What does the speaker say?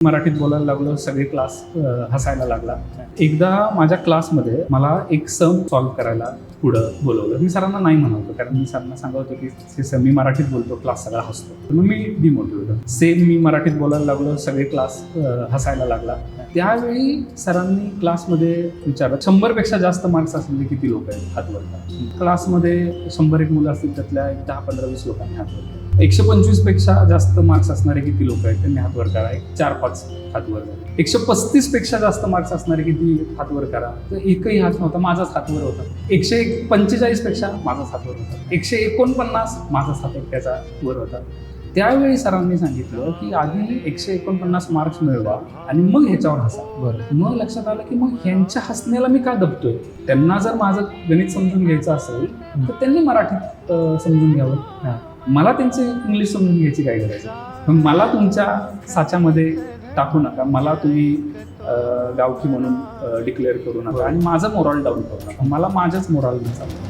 मराठीत बोलायला लागलो सगळे क्लास हसायला लागला. एकदा माझ्या क्लासमध्ये मला एक सम सॉल्व्ह करायला पुढं बोलवलं. मी सरांना नाही म्हणावतो कारण मी सरांना सांगत होतो की सर मी मराठीत बोलतो क्लास सगळा हसतो. तर मग मी डिमोटिवेट होतो. सेम मी मराठीत बोलायला लागलो सगळे क्लास हसायला लागला. त्यावेळी सरांनी क्लासमध्ये विचारलं शंभरपेक्षा जास्त मार्क्स असलेले किती लोक आहेत हात वरतात क्लासमध्ये शंभर एक मुलं असतील त्यातल्या एक दहा पंधरा वीस लोकांनी हात वरतात एकशे पंचवीसपेक्षा जास्त मार्क्स असणारे किती लोक आहेत त्यांनी हातवर करा. एक चार पाच हात वर करा. एकशे पस्तीसपेक्षा जास्त मार्क्स असणारे किती हातवर करा. तर एकही हात नव्हता माझाच हातवर होता. एकशे एक पेक्षा माझाच हात वर होता. एकशे एकोणपन्नास माझाच हात त्याचा वर होता. त्यावेळी सरांनी सांगितलं की आधी एकशे एकोणपन्नास मार्क्स मिळवा आणि मग ह्याच्यावर हसा. बरं. मग लक्षात आलं की मग ह्यांच्या हसण्याला मी का दबतोय? त्यांना जर माझं गणित समजून घ्यायचं असेल तर त्यांनी मराठीत समजून घ्यावं. मला त्यांचे इंग्लिश समजून घ्यायची काय गरज मला तुमच्या साच्यामध्ये टाकू नका. मला तुम्ही गावठी म्हणून डिक्लेअर करू नका. आणि माझं मोराल डाऊन करू नका. मला माझ्याच मोराल चालू